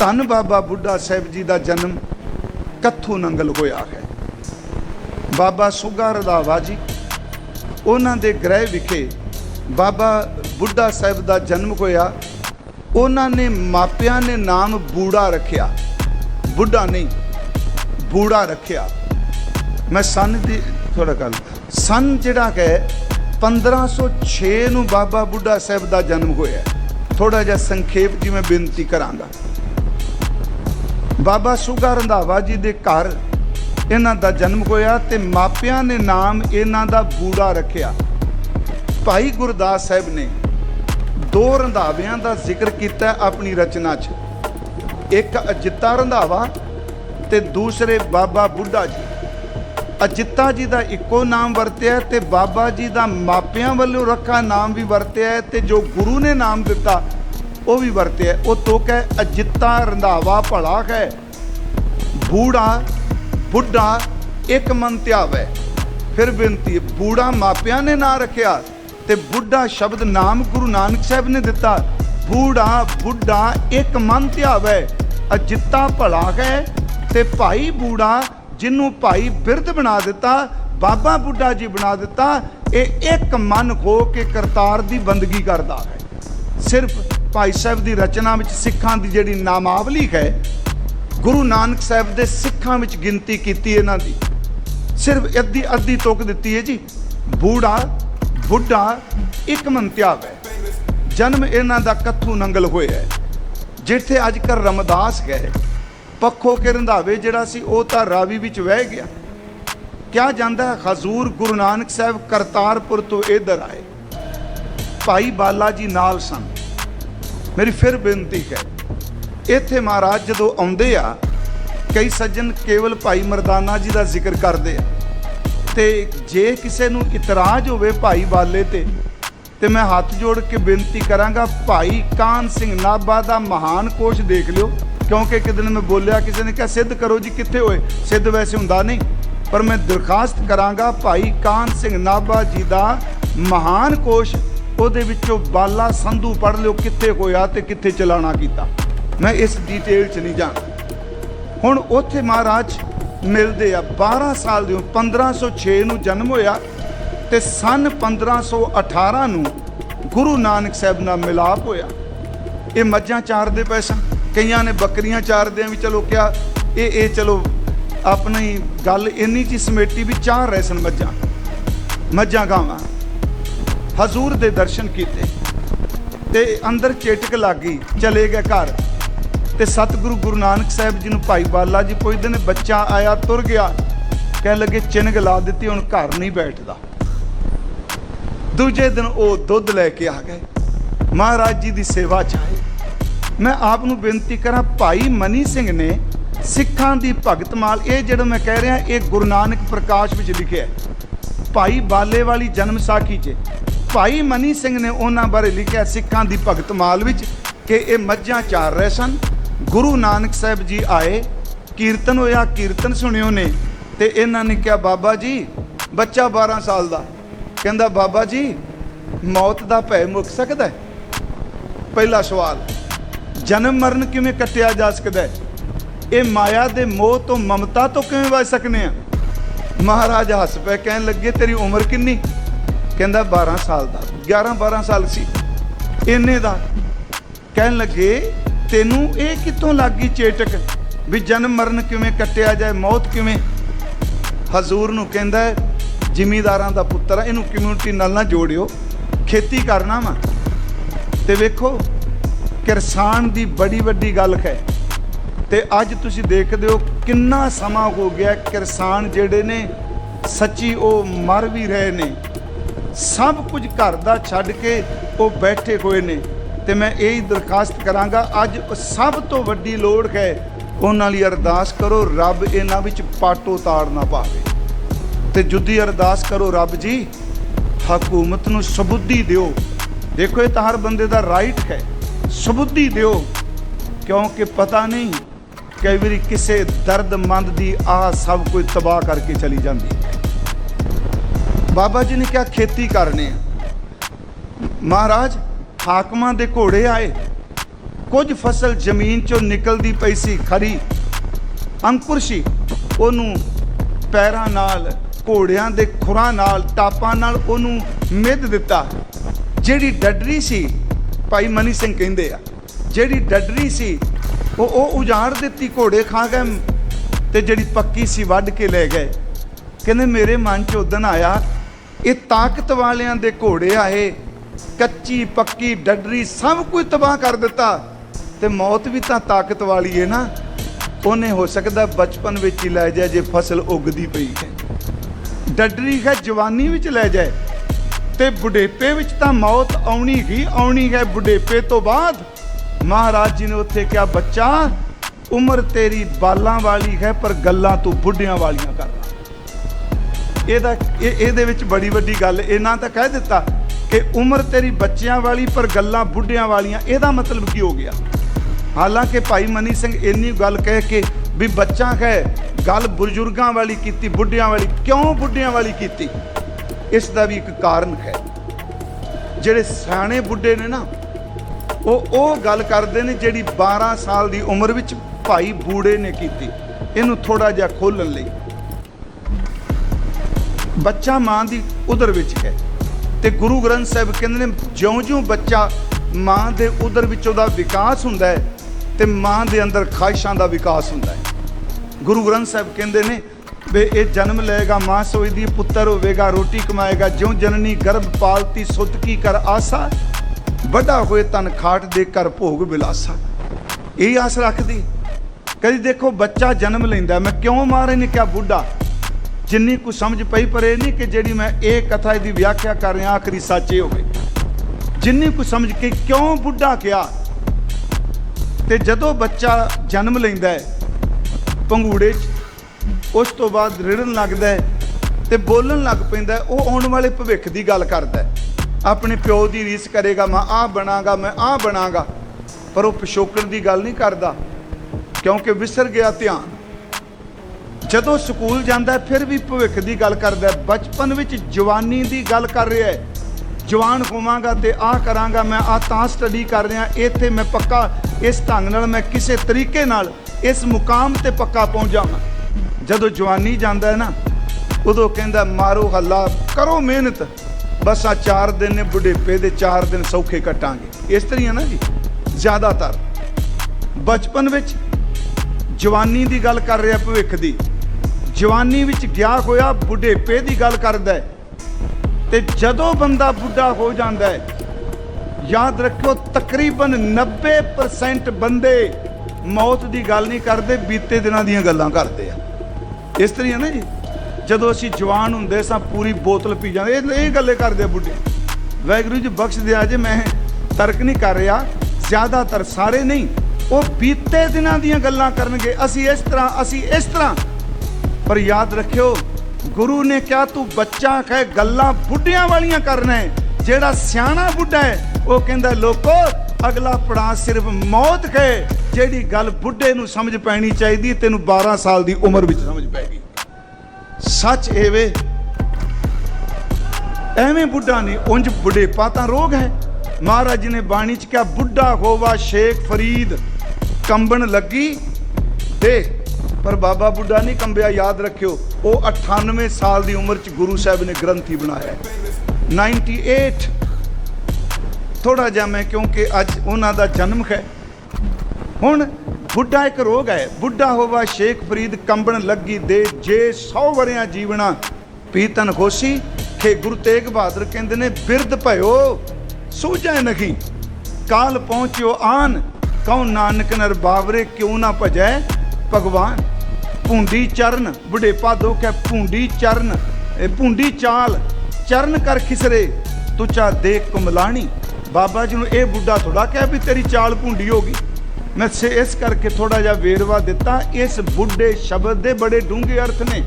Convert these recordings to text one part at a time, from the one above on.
ਧੰਨ ਬਾਬਾ ਬੁੱਢਾ ਸਾਹਿਬ ਜੀ ਦਾ ਜਨਮ ਕੱਥੂ ਨੰਗਲ ਹੋਇਆ ਹੈ। ਬਾਬਾ ਸੁਗਾ ਰਧਾਵਾ ਜੀ, ਉਹਨਾਂ ਦੇ ਗ੍ਰਹਿ ਵਿਖੇ ਬਾਬਾ ਬੁੱਢਾ ਸਾਹਿਬ ਦਾ ਜਨਮ ਹੋਇਆ। ਉਹਨਾਂ ਨੇ ਮਾਪਿਆਂ ਨੇ ਨਾਮ ਬੂੜਾ ਰੱਖਿਆ। ਬੁੱਢਾ ਨਹੀਂ, ਬੂੜਾ ਰੱਖਿਆ। ਮੈਂ ਸਨ ਦੀ ਥੋੜਾ ਗੱਲ। ਸਨ ਜਿਹੜਾ ਹੈ 1506 ਨੂੰ ਬਾਬਾ ਬੁੱਢਾ ਸਾਹਿਬ ਦਾ ਜਨਮ ਹੋਇਆ ਥੋੜਾ ਜਿਹਾ ਸੰਖੇਪ ਜੀ ਮੈਂ ਬੇਨਤੀ ਕਰਾਂਗਾ। ਬਾਬਾ ਸੁਗਾ ਰੰਧਾਵਾ ਜੀ ਦੇ ਘਰ ਇਹਨਾਂ ਦਾ ਜਨਮ ਹੋਇਆ ਤੇ ਮਾਪਿਆਂ ਨੇ ਨਾਮ ਇਹਨਾਂ ਦਾ ਬੂੜਾ ਰੱਖਿਆ। ਭਾਈ ਗੁਰਦਾਸ ਸਾਹਿਬ ਨੇ ਦੋ ਰੰਧਾਵਿਆਂ ਦਾ ਜ਼ਿਕਰ ਕੀਤਾ ਆਪਣੀ ਰਚਨਾ 'ਚ। ਇੱਕ ਅਜਿੱਤਾ ਰੰਧਾਵਾ ਤੇ ਦੂਸਰੇ ਬਾਬਾ ਬੁੱਢਾ ਜੀ। ਅਜਿੱਤਾ ਜੀ ਦਾ ਇੱਕੋ ਨਾਮ ਵਰਤਿਆ ਤੇ ਬਾਬਾ ਜੀ ਦਾ ਮਾਪਿਆਂ ਵੱਲੋਂ ਰੱਖਾ ਨਾਮ ਵੀ ਵਰਤਿਆ ਹੈ ਤੇ ਜੋ ਗੁਰੂ ਨੇ ਨਾਮ ਦਿੱਤਾ ਉਹ ਵੀ ਵਰਤਿਆ ਉਹ ਤੋਕ ਹੈ ਅਜਿੱਤਾ ਰੰਧਾਵਾ ਭਲਾ ਹੈ। ਬੂੜਾ, ਬੁੱਢਾ, ਇੱਕ ਮਨ ਧਿਆਵੈ। ਫਿਰ ਬੇਨਤੀ ਬੂੜਾ ਮਾਪਿਆਂ ਨੇ ਨਾ ਰੱਖਿਆ ਤੇ ਬੁੱਢਾ ਸ਼ਬਦ ਨਾਮ ਗੁਰੂ ਨਾਨਕ ਸਾਹਿਬ ਨੇ ਦਿੱਤਾ। ਬੂੜਾ, ਬੁੱਢਾ, ਇੱਕ ਮਨ ਧਿਆਵੈ। ਅਜਿੱਤਾ ਭਲਾ ਹੈ ਤੇ ਭਾਈ ਬੂੜਾ ਜਿਹਨੂੰ ਭਾਈ ਬਿਰਧ ਬਣਾ ਦਿੱਤਾ, ਬਾਬਾ ਬੁੱਢਾ ਜੀ ਬਣਾ ਦਿੱਤਾ, ਇਹ ਇੱਕ ਮਨ ਹੋ ਕੇ ਕਰਤਾਰ ਦੀ ਬੰਦਗੀ ਕਰਦਾ ਹੈ। ਸਿਰਫ ਭਾਈ ਸਾਹਿਬ ਦੀ ਰਚਨਾ ਵਿੱਚ ਸਿੱਖਾਂ ਦੀ ਜਿਹੜੀ ਨਾਮਾਵਲੀ ਹੈ, ਗੁਰੂ ਨਾਨਕ ਸਾਹਿਬ ਦੇ ਸਿੱਖਾਂ ਵਿੱਚ ਗਿਣਤੀ ਕੀਤੀ ਇਹਨਾਂ ਦੀ। ਸਿਰਫ ਅੱਧੀ ਅੱਧੀ ਤੁਕ ਦਿੱਤੀ ਹੈ ਜੀ। ਬੂੜਾ, ਬੁੱਢਾ, ਇੱਕ ਮੰਤਿਆ ਹੈ ਜਨਮ ਇਹਨਾਂ ਦਾ ਕੱਥੂ ਨੰਗਲ ਹੋਇਆ ਹੈ। ਜਿੱਥੇ ਅੱਜ ਕੱਲ੍ਹ ਰਮਦਾਸ ਗਏ ਪੱਖੋ ਕੇ ਰੰਧਾਵੇ ਜਿਹੜਾ ਸੀ, ਉਹ ਤਾਂ ਰਾਵੀ ਵਿੱਚ ਵਹਿ ਗਿਆ। ਕਿਹਾ ਜਾਂਦਾ ਹੈ, ਹਜ਼ੂਰ ਗੁਰੂ ਨਾਨਕ ਸਾਹਿਬ ਕਰਤਾਰਪੁਰ ਤੋਂ ਇੱਧਰ ਆਏ। ਭਾਈ ਬਾਲਾ ਜੀ ਨਾਲ ਸਨ। ਮੇਰੀ ਫਿਰ ਬੇਨਤੀ ਹੈ, ਇੱਥੇ ਮਹਾਰਾਜ ਜਦੋਂ ਆਉਂਦੇ ਆ, ਕਈ ਸੱਜਣ ਕੇਵਲ ਭਾਈ ਮਰਦਾਨਾ ਜੀ ਦਾ ਜ਼ਿਕਰ ਕਰਦੇ ਆ। ਤੇ ਜੇ ਕਿਸੇ ਨੂੰ ਇਤਰਾਜ਼ ਹੋਵੇ ਭਾਈ ਵਾਲੇ ਤੇ ਤੇ ਮੈਂ ਹੱਥ ਜੋੜ ਕੇ ਬੇਨਤੀ ਕਰਾਂਗਾ, ਭਾਈ ਕਾਨ ਸਿੰਘ ਨਾਭਾ ਦਾ ਮਹਾਨ ਕੋਸ਼ ਦੇਖ ਲਿਓ, ਕਿਉਂਕਿ ਇੱਕ ਦਿਨ ਮੈਂ ਬੋਲਿਆ, ਕਿਸੇ ਨੇ ਕਿਹਾ, ਸਿੱਧ ਕਰੋ ਜੀ, ਕਿੱਥੇ ਹੋਏ? ਸਿੱਧ ਵੈਸੇ ਹੁੰਦਾ ਨਹੀਂ, ਪਰ ਮੈਂ ਦਰਖਾਸਤ ਕਰਾਂਗਾ, ਭਾਈ ਕਾਨ ਸਿੰਘ ਨਾਭਾ ਜੀ ਦਾ ਮਹਾਨ ਕੋਸ਼ ਉਹਦੇ ਵਿੱਚੋਂ ਬਾਲਾ ਸੰਧੂ ਪੜ੍ਹ ਲਿਓ ਕਿੱਥੇ ਹੋਇਆ ਤੇ ਕਿੱਥੇ ਚਲਾਣਾ ਕੀਤਾ। ਮੈਂ ਇਸ ਡਿਟੇਲ 'ਚ ਨਹੀਂ ਜਾਣਾ। ਹੁਣ ਉੱਥੇ ਮਹਾਰਾਜ ਮਿਲਦੇ ਆ 12 ਸਾਲ ਦੇ 1506 ਨੂੰ ਜਨਮ ਹੋਇਆ ਤੇ ਸਨ 1518 ਨੂੰ ਗੁਰੂ ਨਾਨਕ ਸਾਹਿਬ ਨਾਲ ਮਿਲਾਪ ਹੋਇਆ। ਇਹ ਮੱਝਾਂ ਚਾਰਦੇ ਪਏ ਸਨ, ਕਈਆਂ ਨੇ ਬੱਕਰੀਆਂ ਚਾਰਦੇ ਆ ਵੀ ਚਲੋ ਕਿਆ ਇਹ ਇਹ ਚਲੋ ਆਪਣੀ ਗੱਲ ਇੰਨੀ ਚ ਸਮੇਟੀ ਵੀ ਚਾਰ ਰਹੇ ਸਨ ਮੱਝਾਂ। ਮੱਝਾਂ ਗਾਵਾਂ। ਹਜ਼ੂਰ ਦੇ ਦਰਸ਼ਨ ਕੀਤੇ ਤੇ ਅੰਦਰ ਚੇਟਕ ਲੱਗ ਗਈ, ਚਲੇ ਗਏ ਘਰ। ਤੇ ਸਤਿਗੁਰੂ ਗੁਰੂ ਨਾਨਕ ਸਾਹਿਬ ਜੀ ਨੂੰ ਭਾਈ ਬਾਲਾ ਜੀ ਪੁੱਛਦੇ ਨੇ ਬੱਚਾ ਆਇਆ, ਤੁਰ ਗਿਆ। ਕਹਿਣ ਲੱਗੇ ਚਿੰਗ ਲਾ ਦਿੱਤੀ, ਹੁਣ ਘਰ ਨਹੀਂ ਬੈਠਦਾ। ਦੂਜੇ ਦਿਨ ਉਹ ਦੁੱਧ ਲੈ ਕੇ ਆ ਗਏ। ਮਹਾਰਾਜ ਜੀ ਦੀ ਸੇਵਾ ਚ ਮੈਂ ਆਪ ਨੂੰ ਬੇਨਤੀ ਕਰਾਂ, ਭਾਈ ਮਨੀ ਸਿੰਘ ਨੇ ਸਿੱਖਾਂ ਦੀ ਭਗਤ ਮਾਲ, ਇਹ ਜਿਹੜਾ ਮੈਂ ਕਹਿ ਰਿਹਾ, ਇਹ ਗੁਰੂ ਨਾਨਕ ਪ੍ਰਕਾਸ਼ ਵਿੱਚ ਲਿਖਿਆ ਭਾਈ ਬਾਲੇ ਵਾਲੀ ਜਨਮ ਸਾਖੀ 'ਚ। ਭਾਈ ਮਨੀ ਸਿੰਘ ਨੇ ਉਹਨਾਂ ਬਾਰੇ ਲਿਖਿਆ ਸਿੱਖਾਂ ਦੀ ਭਗਤ ਮਾਲ ਵਿੱਚ ਕਿ ਇਹ ਮੱਝਾਂ ਚਾਰ ਰਹੇ ਸਨ। ਗੁਰੂ ਨਾਨਕ ਸਾਹਿਬ ਜੀ ਆਏ, ਕੀਰਤਨ ਹੋਇਆ, ਕੀਰਤਨ ਸੁਣਿਓ ਨੇ ਤੇ ਇਹਨਾਂ ਨੇ ਕਿਹਾ, ਬਾਬਾ ਜੀ, ਬੱਚਾ 12 ਸਾਲ ਦਾ। ਕਹਿੰਦਾ, ਬਾਬਾ ਜੀ, ਮੌਤ ਦਾ ਭੈ ਮੁੱਕ ਸਕਦਾ ਪਹਿਲਾ ਸਵਾਲ, ਜਨਮ ਮਰਨ ਕਿਵੇਂ ਕੱਟਿਆ ਜਾ ਸਕਦਾ ਹੈ? ਇਹ ਮਾਇਆ ਦੇ ਮੋਹ ਤੋਂ ਮਮਤਾ ਤੋਂ ਕਿਵੇਂ ਬਚ ਸਕਨੇ ਆ? ਮਹਾਰਾਜ ਹੱਸ ਪਏ, ਕਹਿਣ ਲੱਗੇ, ਤੇਰੀ ਉਮਰ ਕਿੰਨੀ? ਕਹਿੰਦਾ 12 ਸਾਲ ਦਾ 11 12 ਸਾਲ ਸੀ। ਇੰਨੇ ਦਾ। ਕਹਿਣ ਲੱਗੇ, ਤੈਨੂੰ ਇਹ ਕਿੱਥੋਂ ਲੱਗ ਗਈ ਚੇਟਕ ਵੀ ਜਨਮ ਮਰਨ ਕਿਵੇਂ ਕੱਟਿਆ ਜਾਏ, ਮੌਤ ਕਿਵੇਂ? ਹਜ਼ੂਰ ਨੂੰ ਕਹਿੰਦਾ, ਜ਼ਿਮੀਦਾਰਾਂ ਦਾ ਪੁੱਤਰ ਆ, ਇਹਨੂੰ ਕਮਿਊਨਿਟੀ ਨਾਲ ਨਾ ਜੋੜਿਓ। ਖੇਤੀ ਕਰਨਾ ਵਾ। ਤੇ ਵੇਖੋ ਕਿਸਾਨ ਦੀ ਬੜੀ ਵੱਡੀ ਗੱਲ ਹੈ। ਤੇ ਅੱਜ ਤੁਸੀਂ ਦੇਖਦੇ ਹੋ ਕਿੰਨਾ ਸਮਾਂ ਹੋ ਗਿਆ ਕਿਸਾਨ ਜਿਹੜੇ ਨੇ, ਸੱਚੀ ਉਹ ਮਰ ਵੀ ਰਹੇ ਨੇ। ਸਭ ਕੁਝ ਘਰ ਦਾ ਛੱਡ ਕੇ ਉਹ ਬੈਠੇ ਹੋਏ ਨੇ। ਤੇ ਮੈਂ ਇਹ ਹੀ ਦਰਖਾਸਤ ਕਰਾਂਗਾ, ਅੱਜ ਸਭ ਤੋਂ ਵੱਡੀ ਲੋੜ ਹੈ, ਉਹਨਾਂ ਲਈ ਅਰਦਾਸ ਕਰੋ, ਰੱਬ ਇਹਨਾਂ ਵਿੱਚ ਪਾਟੋ ਤਾੜ ਨਾ ਪਾਵੇ। ਤੇ ਜੁੱਦੀ ਅਰਦਾਸ ਕਰੋ, ਰੱਬ ਜੀ, ਹਕੂਮਤ ਨੂੰ ਸਬੁੱਧੀ ਦਿਓ। ਦੇਖੋ, ਇਹ ਤਾਂ ਹਰ ਬੰਦੇ ਦਾ ਰਾਈਟ ਹੈ। ਸਬੁੱਧੀ ਦਿਓ, ਕਿਉਂਕਿ ਪਤਾ ਨਹੀਂ, ਕਈ ਵਾਰੀ ਕਿਸੇ ਦਰਦਮੰਦ ਦੀ ਆਹ ਸਭ ਕੁਝ ਤਬਾਹ ਕਰਕੇ ਚਲੀ ਜਾਂਦੀ ਬਾਬਾ ਜੀ ਨੇ ਕਿਹਾ, ਖੇਤੀ ਕਰਨੇ ਆ। ਮਹਾਰਾਜ, ਹਾਕਮਾਂ ਦੇ ਘੋੜੇ ਆਏ। ਕੁਝ ਫਸਲ ਜ਼ਮੀਨ ਚੋਂ ਨਿਕਲਦੀ ਪਈ ਸੀ ਖਰੀ ਅੰਕੁਰ ਸੀ। ਉਹਨੂੰ ਪੈਰਾਂ ਨਾਲ, ਘੋੜਿਆਂ ਦੇ ਖੁਰਾਂ ਨਾਲ, ਟਾਪਾਂ ਨਾਲ ਉਹਨੂੰ ਮਿੱਧ ਦਿੱਤਾ। ਜਿਹੜੀ ਡੱਡਰੀ ਸੀ, ਭਾਈ ਮਨੀ ਸਿੰਘ ਕਹਿੰਦੇ ਆ, ਜਿਹੜੀ ਡੱਡਰੀ ਸੀ, ਉਹ ਉਹ ਉਜਾੜ ਦਿੱਤੀ, ਘੋੜੇ ਖਾ ਗਏ ਤੇ ਜਿਹੜੀ ਪੱਕੀ ਸੀ ਵੱਢ ਕੇ ਲੈ ਗਏ। ਕਹਿੰਦੇ, ਮੇਰੇ ਮਨ 'ਚ ਉਦਣ ਆਇਆ ਇਹ ਤਾਕਤ ਵਾਲਿਆਂ ਦੇ ਘੋੜੇ ਆਏ। ਕੱਚੀ, ਪੱਕੀ, ਡੱਡਰੀ ਸਭ ਕੁਝ ਤਬਾਹ ਕਰ ਦਿੱਤਾ। ਤੇ ਮੌਤ ਵੀ ਤਾਂ ਤਾਕਤ ਵਾਲੀ ਹੈ ਨਾ। ਉਹਨੇ ਹੋ ਸਕਦਾ ਬਚਪਨ ਵਿੱਚ ਹੀ ਲੈ ਜਾਏ ਜੇ ਫਸਲ ਉੱਗਦੀ ਪਈ ਹੈ। ਡੱਡਰੀ ਹੈ ਜਵਾਨੀ ਵਿੱਚ ਲੈ ਜਾਏ। ਤੇ ਬੁਢੇਪੇ ਵਿੱਚ ਤਾਂ ਮੌਤ ਆਉਣੀ ਹੀ ਆਉਣੀ ਹੈ। ਬੁਢੇਪੇ ਤੋਂ ਬਾਅਦ ਮਹਾਰਾਜ ਜੀ ਨੇ ਉੱਥੇ ਕਿਹਾ, ਬੱਚਾ, ਉਮਰ ਤੇਰੀ ਬਾਲਾਂ ਵਾਲੀ ਹੈ, ਪਰ ਗੱਲਾਂ ਤੂੰ ਬੁੱਢਿਆਂ ਵਾਲੀਆਂ ਕਰਦਾ ਇਹਦਾ ਇਹ ਇਹਦੇ ਵਿੱਚ ਬੜੀ ਵੱਡੀ ਗੱਲ, ਇਹਨਾਂ ਤਾਂ ਕਹਿ ਦਿੱਤਾ ਕਿ ਉਮਰ ਤੇਰੀ ਬੱਚਿਆਂ ਵਾਲੀ ਪਰ ਗੱਲਾਂ ਬੁੱਢਿਆਂ ਵਾਲੀਆਂ, ਇਹਦਾ ਮਤਲਬ ਕੀ ਹੋ ਗਿਆ? ਹਾਲਾਂਕਿ ਭਾਈ ਮਨੀ ਸਿੰਘ ਇੰਨੀ ਗੱਲ ਕਹਿ ਕੇ ਵੀ ਬੱਚਾ ਹੈ, ਗੱਲ ਬਜ਼ੁਰਗਾਂ ਵਾਲੀ ਕੀਤੀ, ਬੁੱਢਿਆਂ ਵਾਲੀ, ਕਿਉਂ ਬੁੱਢਿਆਂ ਵਾਲੀ ਕੀਤੀ? ਇਸ ਦਾ ਵੀ ਇੱਕ ਕਾਰਨ ਹੈ। ਜਿਹੜੇ ਸਿਆਣੇ ਬੁੱਢੇ ਨੇ ਨਾ, ਉਹ ਉਹ ਗੱਲ ਕਰਦੇ ਨੇ ਜਿਹੜੀ 12 ਸਾਲ ਦੀ ਉਮਰ ਵਿੱਚ ਭਾਈ ਬੂੜੇ ਨੇ ਕੀਤੀ। ਇਹਨੂੰ ਥੋੜਾ ਜਿਹਾ ਖੋਲਣ ਲਈ। ਬੱਚਾ ਮਾਂ ਦੀ ਉਦਰ ਵਿੱਚ ਹੈ। ਤੇ ਗੁਰੂ ਗ੍ਰੰਥ ਸਾਹਿਬ ਕਹਿੰਦੇ ਨੇ, ਜਿਉਂ-ਜਿਉਂ ਬੱਚਾ ਮਾਂ ਦੇ ਉਦਰ ਵਿੱਚ ਉਹਦਾ ਵਿਕਾਸ ਹੁੰਦਾ ਹੈ, ਤੇ ਮਾਂ ਦੇ ਅੰਦਰ ਖਾਹਿਸ਼ਾਂ ਦਾ ਵਿਕਾਸ ਹੁੰਦਾ ਹੈ। ਗੁਰੂ ਗ੍ਰੰਥ ਸਾਹਿਬ ਕਹਿੰਦੇ ਨੇ, ਵੀ ਇਹ ਜਨਮ ਲਏਗਾ, ਮਾਂ ਸੋਚਦੀ ਪੁੱਤਰ ਹੋਵੇਗਾ, ਰੋਟੀ ਕਮਾਏਗਾ, ਜਿਉਂ ਜਨਨੀ ਗਰਭ ਪਾਲਤੀ, ਸੁਤ ਕੀ ਕਰ ਆਸਾ? ਵੱਡਾ ਹੋਏ ਤਨ ਖਾਟ ਦੇ ਕਰ ਭੋਗ ਬਿਲਾਸਾ। ਇਹ ਆਸ ਰੱਖਦੀ ਕਦੀ ਦੇਖੋ, ਬੱਚਾ ਜਨਮ ਲੈਂਦਾ ਮੈਂ ਕਿਉਂ ਮਾਰੇ ਨੇ ਕਿਹਾ, ਬੁੱਢਾ ਜਿੰਨੀ ਕੁ ਸਮਝ ਪਈ, ਪਰ ਇਹ ਨਹੀਂ ਕਿ ਜਿਹੜੀ ਮੈਂ ਇਹ ਕਥਾ ਇਹਦੀ ਵਿਆਖਿਆ ਕਰ ਰਿਹਾ, ਆਖਰੀ ਸੱਚੇ ਹੋਵੇ। ਜਿੰਨੀ ਕੁ ਸਮਝ ਕੇ ਕਿਉਂ ਬੁੱਢਾ ਕਿਹਾ? ਤੇ ਜਦੋਂ ਬੱਚਾ ਜਨਮ ਲੈਂਦਾ ਹੈ, ਪੰਗੂੜੇ 'ਚ, ਉਸ ਤੋਂ ਬਾਅਦ ਰਿੜਨ ਲੱਗਦਾ ਹੈ ਤੇ ਬੋਲਣ ਲੱਗ ਪੈਂਦਾ ਉਹ ਆਉਣ ਵਾਲੇ ਭਵਿੱਖ ਦੀ ਗੱਲ ਕਰਦਾ ਹੈ। ਆਪਣੇ ਪਿਓ ਦੀ ਰੀਸ ਕਰੇਗਾ, ਮੈਂ ਆਹ ਬਣਾਗਾ, ਮੈਂ ਆਹ ਬਣਾਗਾ, ਪਰ ਉਹ ਪਿਛੋਕੜ ਦੀ ਗੱਲ ਨਹੀਂ ਕਰਦਾ, ਕਿਉਂਕਿ ਵਿਸਰ ਗਿਆ ਧਿਆਨ। ਜਦੋਂ ਸਕੂਲ ਜਾਂਦਾ ਫਿਰ ਵੀ ਭਵਿੱਖ ਦੀ ਗੱਲ ਕਰਦਾ ਬਚਪਨ ਵਿੱਚ ਜਵਾਨੀ ਦੀ ਗੱਲ ਕਰ ਰਿਹਾ ਹੈ। ਜਵਾਨ ਹੋਵਾਂਗਾ ਤੇ ਆਹ ਕਰਾਂਗਾ ਮੈਂ, ਆਹ ਤਾਂ ਸਟੱਡੀ ਕਰ ਰਿਹਾ, ਇੱਥੇ ਮੈਂ ਪੱਕਾ ਇਸ ਢੰਗ ਨਾਲ ਮੈਂ ਕਿਸੇ ਤਰੀਕੇ ਨਾਲ ਇਸ ਮੁਕਾਮ ਤੇ ਪੱਕਾ ਪਹੁੰਚ ਜਾਵਾਂ। ਜਦੋਂ ਜਵਾਨੀ ਜਾਂਦਾ ਹੈ ਨਾ, ਉਦੋਂ ਕਹਿੰਦਾ ਮਾਰੋ ਹੱਲਾ, ਕਰੋ ਮਿਹਨਤ, ਬਸ ਆ 4 ਦਿਨ ਨੇ, ਬੁਢੇਪੇ ਦੇ 4 ਦਿਨ ਸੌਖੇ ਕੱਟਾਂਗੇ। ਇਸ ਤਰ੍ਹਾਂ ਹੀ ਨਾ ਜੀ, ਜ਼ਿਆਦਾਤਰ। ਬਚਪਨ ਵਿੱਚ ਜਵਾਨੀ ਦੀ ਗੱਲ ਕਰ ਰਿਹਾ ਭਵਿੱਖ ਦੀ। ਜਵਾਨੀ ਵਿੱਚ ਗਿਆ ਹੋਇਆ ਬੁਢੇਪੇ ਦੀ ਗੱਲ ਕਰਦਾ ਹੈ। ਤੇ ਜਦੋਂ ਬੰਦਾ ਬੁੱਢਾ ਹੋ ਜਾਂਦਾ ਹੈ, ਯਾਦ ਰੱਖਿਓ, ਤਕਰੀਬਨ 90% ਬੰਦੇ ਮੌਤ ਦੀ ਗੱਲ ਨਹੀਂ ਕਰਦੇ, ਬੀਤੇ ਦਿਨਾਂ ਦੀਆਂ ਗੱਲਾਂ ਕਰਦੇ ਆ। ਇਸ ਤਰ੍ਹਾਂ ਹੀ ਨਾ ਜੀ। ਜਦੋਂ ਅਸੀਂ ਜਵਾਨ ਹੁੰਦੇ ਸਾਂ, ਪੂਰੀ ਬੋਤਲ ਪੀ ਜਾਂਦੇ, ਇਹ ਇਹ ਗੱਲੇ ਕਰਦੇ ਆ ਬੁੱਢੇ। ਵਾਹਿਗੁਰੂ ਜੀ, ਬਖਸ਼ ਦਿਆ ਜੇ, ਮੈਂ ਤਰਕ ਨਹੀਂ ਕਰ ਰਿਹਾ। ਜ਼ਿਆਦਾਤਰ ਸਾਰੇ ਨਹੀਂ, ਉਹ ਬੀਤੇ ਦਿਨਾਂ ਦੀਆਂ ਗੱਲਾਂ ਕਰਨਗੇ। ਅਸੀਂ ਇਸ ਤਰ੍ਹਾਂ, ਅਸੀਂ ਇਸ ਤਰ੍ਹਾਂ ਪਰ ਯਾਦ ਰੱਖਿਓ, ਗੁਰੂ ਨੇ ਕਿਹਾ, ਤੂੰ ਬੱਚਾ ਹੈ ਗੱਲਾਂ ਬੁੱਢਿਆਂ ਵਾਲੀਆਂ ਕਰਨਾ ਜਿਹੜਾ ਸਿਆਣਾ ਬੁੱਢਾ ਹੈ, ਉਹ ਕਹਿੰਦਾ, ਲੋਕੋ, ਅਗਲਾ ਪੜਾਅ ਸਿਰਫ ਮੌਤ ਹੈ ਜਿਹੜੀ ਗੱਲ ਬੁੱਢੇ ਨੂੰ ਸਮਝ ਪੈਣੀ ਚਾਹੀਦੀ, ਤੈਨੂੰ 12 ਸਾਲ ਦੀ ਉਮਰ ਵਿੱਚ ਸਮਝ ਪੈਗੀ। ਸੱਚ ਇਹ ਐਵੇਂ ਬੁੱਢਾ ਨਹੀਂ ਉਂਝ ਬੁਢੇਪਾ ਤਾਂ ਰੋਗ ਹੈ। ਮਹਾਰਾਜ ਜੀ ਨੇ ਬਾਣੀ ਚ ਕਿਹਾ, ਬੁੱਢਾ ਹੋਵਾ ਸ਼ੇਖ ਫਰੀਦ, ਕੰਬਣ ਲੱਗੀ ਤੇ ਪਰ ਬਾਬਾ ਬੁੱਢਾ ਨਹੀਂ ਕੰਬਿਆ, ਯਾਦ ਰੱਖਿਓ, ਉਹ 98 ਸਾਲ ਦੀ ਉਮਰ ਚ ਗੁਰੂ ਸਾਹਿਬ ਨੇ ਗ੍ਰੰਥੀ ਬਣਾਇਆ ਹੈ। 98 ਥੋੜਾ ਜਿਹਾ ਮੈਂ, ਕਿਉਂਕਿ ਅੱਜ ਉਹਨਾਂ ਦਾ ਜਨਮ ਹੈ। ਹੁਣ ਬੁੱਢਾ ਇੱਕ ਰੋਗ ਹੈ। ਬੁੱਢਾ ਹੋਵਾ ਸ਼ੇਖ ਫਰੀਦ ਕੰਬਣ ਲੱਗੀ ਦੇ, ਜੇ 100 ਵਰਿਆਂ ਜੀਵਣਾ ਪੀਤਨ ਖੋਸੀ, ਖੇ ਗੁਰੂ ਤੇਗ ਬਹਾਦਰ ਕਹਿੰਦੇ ਨੇ, ਬਿਰਧ ਭਇਓ, ਸੂਝੈ ਨਖੀ ਕਾਲ ਪਹੁੰਚਿਓ ਆਨ, ਕਉ ਨਾਨਕ ਨਰ ਬਾਵਰੇ ਕਿਉ ਨਾ ਭਜੈ ਭਗਵਾਨ। ਭੁੰਡੀ ਚਰਨ ਬੁਢੇਪਾ ਦੁਖ ਹੈ ਭੁੰਡੀ ਚਰਨ। ਇਹ ਭੁੰਡੀ ਚਾਲ, ਚਰਨ ਕਰ ਖਿਸਰੇ ਤੁਚਾ ਦੇਖ ਕੁਮਲਾਣੀ। ਬਾਬਾ ਜੀ ਨੂੰ ਇਹ ਬੁੱਢਾ ਥੋੜਾ ਕਹਿ ਵੀ ਤੇਰੀ ਚਾਲ ਭੁੰਡੀ ਹੋ ਗਈ। ਮੈਂ ਸੇ ਇਸ ਕਰਕੇ ਥੋੜਾ ਜਿਹਾ ਵੇਰਵਾ ਦਿੱਤਾ, ਇਸ ਬੁੱਢੇ ਸ਼ਬਦ ਦੇ ਬੜੇ ਡੂੰਘੇ ਅਰਥ ਨੇ।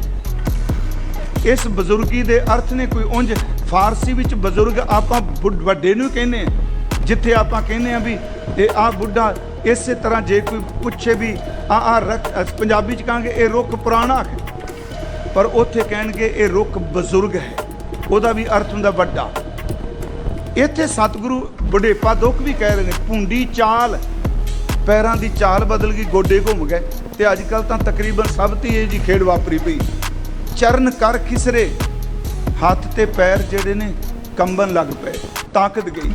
ਇਸ ਬਜ਼ੁਰਗੀ ਦੇ ਅਰਥ ਨੇ ਕੋਈ ਉਂਝ, ਫਾਰਸੀ ਵਿੱਚ ਬਜ਼ੁਰਗ ਆਪਾਂ ਬੁੱਢ- ਵੱਡੇ ਨੂੰ ਕਹਿੰਦੇ ਹਾਂ। ਜਿੱਥੇ ਆਪਾਂ ਕਹਿੰਦੇ ਆ ਵੀ ਇਹ ਆ ਬੁੱਢਾ ਇਸੇ ਤਰ੍ਹਾਂ ਜੇ ਕੋਈ ਪੁੱਛੇ ਵੀ ਆ ਆ ਰੁੱਖ ਪੰਜਾਬੀ ਚ ਕਹਾਂਗੇ, ਇਹ ਰੁੱਖ ਪੁਰਾਣਾ ਹੈ। ਪਰ ਉੱਥੇ ਕਹਿਣਗੇ ਇਹ ਰੁੱਖ ਬਜ਼ੁਰਗ ਹੈ। ਉਹਦਾ ਵੀ ਅਰਥ ਹੁੰਦਾ ਵੱਡਾ। ਇੱਥੇ ਸਤਿਗੁਰੂ ਬੁਢੇਪਾ ਦੁੱਖ ਵੀ ਕਹਿ ਰਹੇ ਨੇ, ਭੁੰਡੀ ਚਾਲ, ਪੈਰਾਂ ਦੀ ਚਾਲ ਬਦਲ ਗਈ, ਗੋਡੇ ਘੁੰਮ ਗਏ। ਤੇ ਅੱਜ ਕੱਲ ਤਾਂ ਤਕਰੀਬਨ ਸਭ ਤੇ ਇਹ ਜੀ ਖੇਡ ਵਾਪਰੀ ਪਈ। ਚਰਨ ਕਰ ਖਿਸਰੇ, ਹੱਥ ਤੇ ਪੈਰ ਜਿਹੜੇ ਨੇ ਕੰਬਣ ਲੱਗ ਪਏ, ਤਾਕਤ ਗਈ।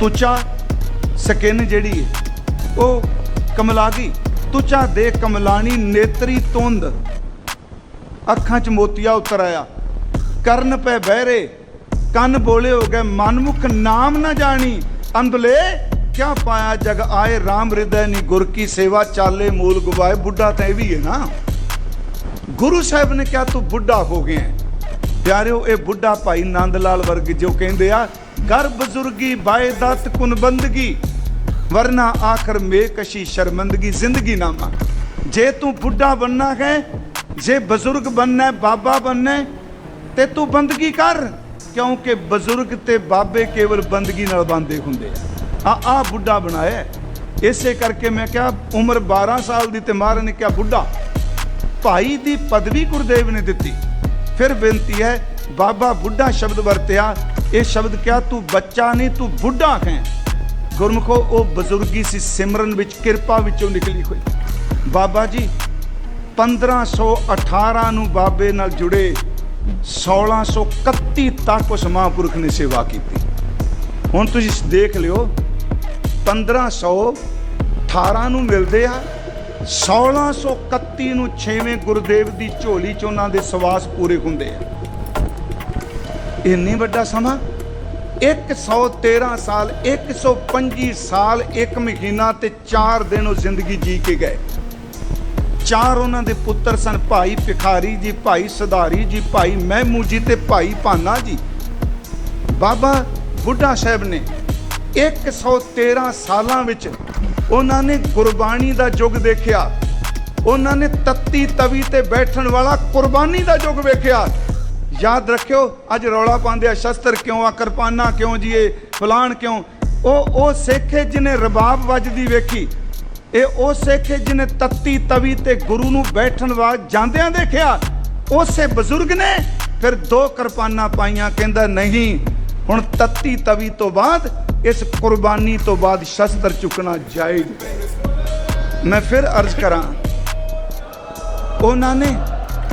ਤੁਚਾ ਸਕਿਨ ਜਿਹੜੀ ਹੈ, ਉਹ ਕਮਲਾਗੀ। ਤੁਚਾ ਦੇ ਕਮਲਾਣੀ ਨੇਤਰੀ ਤੁੰਦ ਅੱਖਾਂ 'ਚ ਮੋਤੀਆ ਉਤਰ ਆਇਆ। ਕਰਨ ਪੈ ਬਹਿਰੇ, ਕੰਨ ਬੋਲੇ ਹੋ ਗਏ। ਮਨਮੁਖ ਨਾਮ ਨਾ ਜਾਣੀ। ਅੰਧਲੇ, ਕਿਆ ਪਾਇਆ ਜਗ ਆਏ RAM ਹਿਰਦੈ ਨੀ ਗੁਰ ਕੀ ਸੇਵਾ ਚਾਲੇ ਮੂਲ ਗਵਾਏ ਬੁੱਢਾ ਤਾਂ ਇਹ ਵੀ ਹੈ ਨਾ। ਗੁਰੂ ਸਾਹਿਬ ਨੇ ਕਿਹਾ, ਤੂੰ ਬੁੱਢਾ ਹੋ ਗਿਆ ਪਿਆਰਿਓ, ਇਹ ਬੁੱਢਾ ਭਾਈ ਨੰਦ ਲਾਲ ਵਰਗ ਜੋ ਕਹਿੰਦੇ ਆ ਕਰ ਬਜ਼ੁਰਗੀ ਬਾਏ ਦਤ ਕੁਨ ਬੰਦਗੀ ਵਰਨਾ ਆਖਰ ਮੇਕਸ਼ੀ ਸ਼ਰਮੰਦਗੀ ਜ਼ਿੰਦਗੀ ਨਾਮਾ ਜੇ ਤੂੰ ਬੁੱਢਾ ਬੰਨਾ ਹੈ ਜੇ ਬਜ਼ੁਰਗ ਬੰਨਾ ਬਾਬਾ ਬੰਨਾ ਹੈ, ਤੇ ਤੂੰ ਬੰਦਗੀ ਕਰ ਕਿਉਂਕਿ ਬਜ਼ੁਰਗ ਤੇ ਬਾਬੇ ਕੇਵਲ ਬੰਦਗੀ ਨਾਲ ਬੰਦੇ ਹੁੰਦੇ ਆ। ਆ ਬੁੱਢਾ ਬਣਾਇਆ ਇਸੇ ਕਰਕੇ ਮੈਂ ਕਿਹਾ ਉਮਰ 12 ਸਾਲ ਦੀ ਤੇ ਮਹਾਰਾਜ ਨੇ ਕਿਹਾ ਬੁੱਢਾ ਭਾਈ ਦੀ ਪਦਵੀ ਗੁਰਦੇਵ ਨੇ ਦਿੱਤੀ। ਫਿਰ ਬੇਨਤੀ ਹੈ ਬਾਬਾ ਬੁੱਢਾ ਸ਼ਬਦ ਵਰਤਿਆ ਇਹ ਸ਼ਬਦ ਕਿਹਾ, ਤੂੰ ਬੱਚਾ ਨਹੀਂ, ਤੂੰ ਬੁੱਢਾ ਹੈ ਗੁਰਮੁਖੋ, ਉਹ ਬਜ਼ੁਰਗੀ ਸੀ, ਸਿਮਰਨ ਵਿੱਚ, ਕਿਰਪਾ ਵਿੱਚੋਂ ਨਿਕਲੀ ਹੋਈ। ਬਾਬਾ ਜੀ 1518 ਨੂੰ ਬਾਬੇ ਨਾਲ ਜੁੜੇ 1631 ਤੱਕ ਉਸ ਮਹਾਂਪੁਰਖ ਨੇ ਸੇਵਾ ਕੀਤੀ। ਹੁਣ ਤੁਸੀਂ ਦੇਖ ਲਿਓ 1518 ਨੂੰ ਮਿਲਦੇ ਆ 1631 ਨੂੰ 6ਵੇਂ ਗੁਰਦੇਵ ਦੀ ਝੋਲੀ ਚ ਉਹਨਾਂ ਦੇ ਸਵਾਸ ਪੂਰੇ ਹੁੰਦੇ ਆ। ਇੰਨੀ ਵੱਡਾ ਸਮਾਂ? 113 ਸਾਲ 125 ਸਾਲ 1 ਮਹੀਨਾ ਤੇ 4 ਦਿਨ ਉਹ ਜ਼ਿੰਦਗੀ ਜੀ ਕੇ ਗਏ। ਚਾਰ ਉਹਨਾਂ ਦੇ ਪੁੱਤਰ ਸਨ, ਭਾਈ ਭਿਖਾਰੀ ਜੀ, ਭਾਈ ਸਧਾਰੀ ਜੀ, ਭਾਈ ਮਹਿਮੂ ਜੀ ਤੇ ਭਾਈ ਭਾਨਾ ਜੀ। ਬਾਬਾ ਬੁੱਢਾ ਸਾਹਿਬ ਨੇ 113 ਸਾਲਾਂ ਵਿੱਚ ਉਹਨਾਂ ਨੇ ਗੁਰਬਾਣੀ ਦਾ ਯੁੱਗ ਦੇਖਿਆ। ਉਹਨਾਂ ਨੇ ਤੱਤੀ ਤਵੀ ਤੇ ਬੈਠਣ ਵਾਲਾ ਕੁਰਬਾਨੀ ਦਾ ਯੁੱਗ ਵੇਖਿਆ। ਯਾਦ ਰੱਖਿਓ, ਅੱਜ ਰੌਲਾ ਪਾਉਂਦੇ ਆ, ਸ਼ਸਤਰ ਕਿਉਂ ਆ, ਕਿਰਪਾਨਾਂ ਕਿਉਂ ਜੀ ਇਹ ਫਲਾਣ ਕਿਉਂ? ਉਹ ਉਹ ਸਿੱਖ ਹੈ ਜਿਹਨੇ ਰਬਾਬ ਵੱਜਦੀ ਵੇਖੀ, ਇਹ ਉਹ ਸਿੱਖ ਜਿਹਨੇ ਤੱਤੀ ਤਵੀ ਤੇ ਗੁਰੂ ਨੂੰ ਬੈਠਣ ਵਾ ਜਾਂਦਿਆਂ ਦੇਖਿਆ, ਉਸੇ ਬਜ਼ੁਰਗ ਨੇ ਫਿਰ ਦੋ ਕਿਰਪਾਨਾਂ ਪਾਈਆਂ, ਕਹਿੰਦਾ ਨਹੀਂ, ਹੁਣ ਤੱਤੀ ਤਵੀ ਤੋਂ ਬਾਅਦ, ਇਸ ਕੁਰਬਾਨੀ ਤੋਂ ਬਾਅਦ ਸ਼ਸਤਰ ਚੁੱਕਣਾ ਜਾਇਜ਼ ਮੈਂ ਫਿਰ ਅਰਜ਼ ਕਰਾਂ, ਉਹਨਾਂ ਨੇ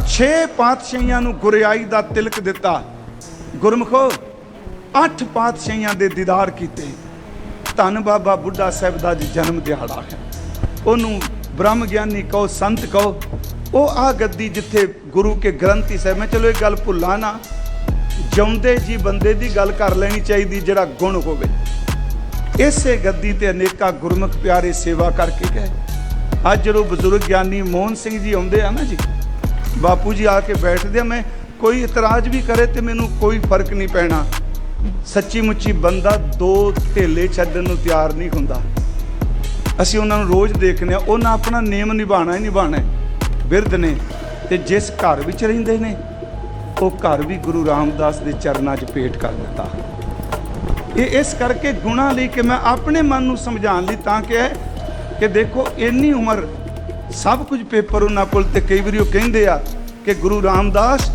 ਛੇ ਪਾਤਸ਼ਾਹੀਆਂ ਨੂੰ ਗੁਰਿਆਈ ਦਾ ਤਿਲਕ ਦਿੱਤਾ। ਗੁਰਮਖੋ, ਅੱਠ ਪਾਤਸ਼ਾਹੀਆਂ ਦੇ ਦੀਦਾਰ ਕੀਤੇ। ਧੰਨ ਬਾਬਾ ਬੁੱਢਾ ਸਾਹਿਬ ਦਾ ਅੱਜ ਜਨਮ ਦਿਹਾੜਾ ਹੈ। ਉਹਨੂੰ ਬ੍ਰਹਮ ਗਿਆਨੀ ਕਹੋ, ਸੰਤ ਕਹੋ। ਉਹ ਆ ਗੱਦੀ ਜਿੱਥੇ ਗੁਰੂ ਕੇ ਗ੍ਰੰਥੀ ਸਾਹਿਬ, ਮੈਂ ਚਲੋ ਇਹ ਗੱਲ ਭੁੱਲਾਂ ਨਾ। ਜਿਉਂਦੇ ਜੀ ਬੰਦੇ ਦੀ ਗੱਲ ਕਰ ਲੈਣੀ ਚਾਹੀਦੀ, ਜਿਹੜਾ ਗੁਣ ਹੋਵੇ। ਇਸੇ ਗੱਦੀ ਤੇ ਅਨੇਕਾਂ ਗੁਰਮੁਖ ਪਿਆਰੇ ਸੇਵਾ ਕਰਕੇ ਗਏ। ਅੱਜ ਜਦੋਂ ਬਜ਼ੁਰਗ ਗਿਆਨੀ ਮੋਹਨ ਸਿੰਘ ਜੀ ਆਉਂਦੇ ਆ ਨਾ ਜੀ। ਬਾਪੂ ਜੀ ਆ ਕੇ ਬੈਠਦੇ ਆ, ਮੈਂ ਕੋਈ ਇਤਰਾਜ਼ ਵੀ ਕਰੇ ਤੇ ਮੈਨੂੰ ਕੋਈ ਫ਼ਰਕ ਨਹੀਂ ਪੈਣਾ। ਸੱਚੀ ਮੁੱਚੀ ਬੰਦਾ ਦੋ ਢੇਲੇ ਛੱਡਣ ਨੂੰ ਤਿਆਰ ਨਹੀਂ ਹੁੰਦਾ। ਅਸੀਂ ਉਹਨਾਂ ਨੂੰ ਰੋਜ਼ ਦੇਖਨੇ ਆ ਉਹਨਾਂ ਆਪਣਾ ਨੇਮ ਨਿਭਾਣਾ ਹੀ ਨਿਭਾਣਾ ਬਿਰਧ ਨੇ ਤੇ ਜਿਸ ਘਰ ਵਿੱਚ ਰਹਿੰਦੇ ਨੇ, ਉਹ ਘਰ ਵੀ ਗੁਰੂ ਰਾਮਦਾਸ ਦੇ ਚਰਨਾਂ 'ਚ ਭੇਟ ਕਰ ਦਿੱਤਾ। ਇਹ ਇਸ ਕਰਕੇ ਗੁਣਾ ਲਈ ਕਿ ਮੈਂ ਆਪਣੇ ਮਨ ਨੂੰ ਸਮਝਾਉਣ ਲਈ ਤਾਂ ਕਿ ਕਿ ਦੇਖੋ, ਇੰਨੀ ਉਮਰ ਸਭ ਕੁਝ ਪੇਪਰ ਉਹਨਾਂ ਕੋਲ ਤੇ ਕਈ ਵਾਰੀ ਉਹ ਕਹਿੰਦੇ ਆ ਕਿ ਗੁਰੂ ਰਾਮਦਾਸ,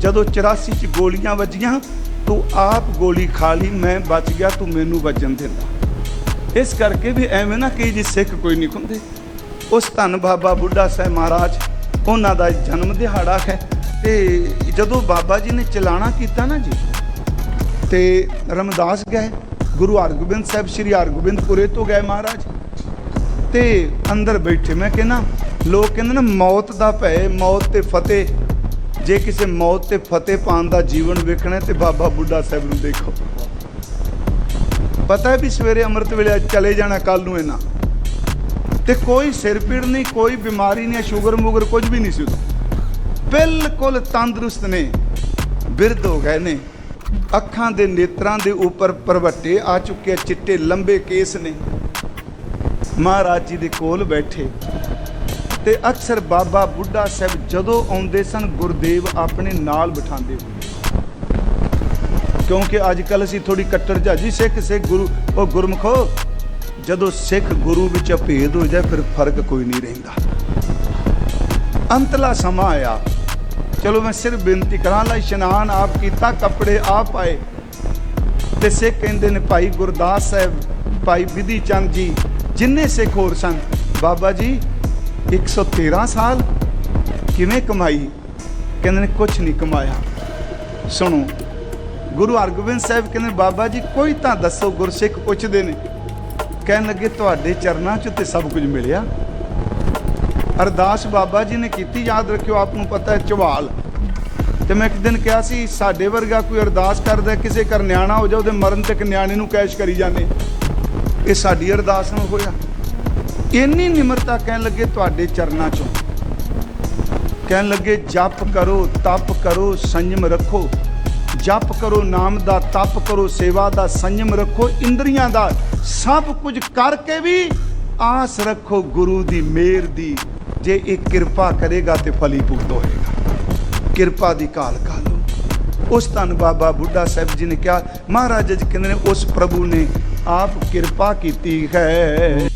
ਜਦੋਂ 84 ਚ ਗੋਲੀਆਂ ਵੱਜੀਆਂ, ਤੂੰ ਆਪ ਗੋਲੀ ਖਾ ਲਈ, ਮੈਂ ਬਚ ਗਿਆ, ਤੂੰ ਮੈਨੂੰ ਵੱਜਣ ਦਿੰਦਾ। ਇਸ ਕਰਕੇ ਵੀ ਐਵੇਂ ਨਾ ਕਹੀ ਜੀ, ਸਿੱਖ ਕੋਈ ਨਹੀਂ ਹੁੰਦੇ ਉਸ ਧੰਨ ਬਾਬਾ ਬੁੱਢਾ ਸਾਹਿਬ ਮਹਾਰਾਜ, ਉਹਨਾਂ ਦਾ ਜਨਮ ਦਿਹਾੜਾ ਹੈ। ਤੇ ਜਦੋਂ ਬਾਬਾ ਜੀ ਨੇ ਚਲਾਣਾ ਕੀਤਾ ਨਾ ਜੀ, ਤੇ ਰਮਦਾਸ ਗਏ, ਗੁਰੂ ਹਰਗੋਬਿੰਦ ਸਾਹਿਬ, ਸ੍ਰੀ ਹਰਗੋਬਿੰਦਪੁਰੇ ਤੋਂ ਗਏ ਮਹਾਰਾਜ। ਤੇ ਅੰਦਰ ਬੈਠੇ। ਮੈਂ ਕਹਿੰਦਾ ਲੋਕ ਕਹਿੰਦੇ ਨੇ ਮੌਤ ਦਾ ਭੈ, ਮੌਤ ਤੇ ਫਤਿਹ। ਜੇ ਕਿਸੇ ਮੌਤ ਤੇ ਫਤਿਹ ਪਾਉਣ ਦਾ ਜੀਵਨ ਵੇਖਣਾ ਤੇ ਬਾਬਾ ਬੁੱਢਾ ਸਾਹਿਬ ਨੂੰ ਦੇਖੋ। ਪਤਾ ਹੈ ਵੀ ਸਵੇਰੇ ਅੰਮ੍ਰਿਤ ਵੇਲੇ ਚਲੇ ਜਾਣਾ ਕੱਲ ਨੂੰ ਇਹਨਾਂ। ਤੇ ਕੋਈ ਸਿਰ ਪੀੜ ਨਹੀਂ, ਕੋਈ ਬਿਮਾਰੀ ਨਹੀਂ, ਸ਼ੂਗਰ, ਮੂਗਰ ਕੁਝ ਵੀ ਨਹੀਂ ਸੀ ਬਿਲਕੁਲ ਤੰਦਰੁਸਤ ਨੇ, ਬਿਰਧ ਹੋ ਗਏ ਨੇ। ਅੱਖਾਂ ਦੇ ਨੇਤਰਾਂ ਦੇ ਉੱਪਰ ਪਰਵੱਟੇ ਆ ਚੁੱਕੇ ਚਿੱਟੇ ਲੰਬੇ ਕੇਸ ਨੇ। ਮਹਾਰਾਜ ਜੀ ਦੇ ਕੋਲ ਬੈਠੇ। ਤੇ ਅਕਸਰ ਬਾਬਾ ਬੁੱਢਾ ਸਾਹਿਬ ਜਦੋਂ ਆਉਂਦੇ ਸਨ, ਗੁਰਦੇਵ ਆਪਣੇ ਨਾਲ ਬਿਠਾਉਂਦੇ ਹੁੰਦੇ ਕਿਉਂਕਿ ਅੱਜ ਕੱਲ ਅਸੀਂ ਥੋੜੀ ਕੱਟੜ ਜਾਜੀ, ਸਿੱਖ ਸਿੱਖ ਗੁਰੂ, ਉਹ ਗੁਰਮਖੋ, ਜਦੋਂ ਸਿੱਖ ਗੁਰੂ ਵਿੱਚ ਅਭੇਦ ਹੋ ਜਾਏ, ਫਿਰ ਫ਼ਰਕ ਕੋਈ ਨਹੀਂ ਰਹਿੰਦਾ। ਅੰਤਲਾ ਸਮਾਂ ਆਇਆ। ਚਲੋ ਮੈਂ ਸਿਰਫ ਬੇਨਤੀ ਕਰਾਂ ਲੈ ਇਸ਼ਨਾਨ ਆਪ ਕੀਤਾ, ਕੱਪੜੇ ਆਪ ਪਾਏ ਤੇ ਸਿੱਖ ਕਹਿੰਦੇ ਨੇ, ਭਾਈ ਗੁਰਦਾਸ ਸਾਹਿਬ, ਭਾਈ ਵਿਧੀ ਚੰਦ ਜੀ ਜਿੰਨੇ ਸਿੱਖ ਹੋਰ ਸਨ। ਬਾਬਾ ਜੀ 113 ਸਾਲ ਕਿਵੇਂ ਕਮਾਈ? ਕਹਿੰਦੇ ਨੇ ਕੁਝ ਨਹੀਂ ਕਮਾਇਆ। ਸੁਣੋ, ਗੁਰੂ ਹਰਗੋਬਿੰਦ ਸਾਹਿਬ ਕਹਿੰਦੇ ਬਾਬਾ ਜੀ, ਕੋਈ ਤਾਂ ਦੱਸੋ ਗੁਰਸਿੱਖ ਪੁੱਛਦੇ ਨੇ। ਕਹਿਣ ਲੱਗੇ, ਤੁਹਾਡੇ ਚਰਨਾਂ 'ਚ ਤੇ ਸਭ ਕੁਝ ਮਿਲਿਆ। ਅਰਦਾਸ ਬਾਬਾ ਜੀ ਨੇ ਕੀਤੀ, ਯਾਦ ਰੱਖਿਓ, ਆਪ ਨੂੰ ਪਤਾ ਹੈ, ਚਵਾਲ। ਤੇ ਮੈਂ ਇੱਕ ਦਿਨ ਕਿਹਾ ਸੀ, ਸਾਡੇ ਵਰਗਾ ਕੋਈ ਅਰਦਾਸ ਕਰਦਾ ਕਿਸੇ ਘਰ ਨਿਆਣਾ ਹੋ ਜਾ ਉਹਦੇ ਮਰਨ ਤੱਕ ਨਿਆਣੇ ਨੂੰ ਕੈਸ਼ ਕਰੀ ਜਾਂਦੇ। ਇਹ ਸਾਡੀ ਅਰਦਾਸ ਨਾਲ ਹੋਇਆ। ਇੰਨੀ ਨਿਮਰਤਾ ਕਹਿਣ ਲੱਗੇ ਤੁਹਾਡੇ ਚਰਨਾਂ 'ਚੋਂ। ਕਹਿਣ ਲੱਗੇ, ਜਪ ਕਰੋ, ਤਪ ਕਰੋ, ਸੰਯਮ ਰੱਖੋ। ਜਪ ਕਰੋ, ਨਾਮ ਦਾ ਤਪ ਕਰੋ, ਸੇਵਾ ਦਾ ਸੰਯਮ ਰੱਖੋ, ਇੰਦਰੀਆਂ ਦਾ ਸਭ ਕੁਝ ਕਰਕੇ ਵੀ ਆਸ ਰੱਖੋ ਗੁਰੂ ਦੀ ਮਿਹਰ ਦੀ। ਜੇ ਇਹ ਕਿਰਪਾ ਕਰੇਗਾ ਤੇ ਭੁਗਤ ਹੋਏਗਾ। ਕਿਰਪਾ ਦੀ ਕਾਲ ਕਾਲੋ ਉਸ ਧੰਨ ਬਾਬਾ ਬੁੱਢਾ ਸਾਹਿਬ ਜੀ ਨੇ ਕਿਹਾ, ਮਹਾਰਾਜ ਜੀ ਕਹਿੰਦੇ ਨੇ, ਉਸ ਪ੍ਰਭੂ ਨੇ ਆਪ ਕਿਰਪਾ ਕੀਤੀ ਹੈ।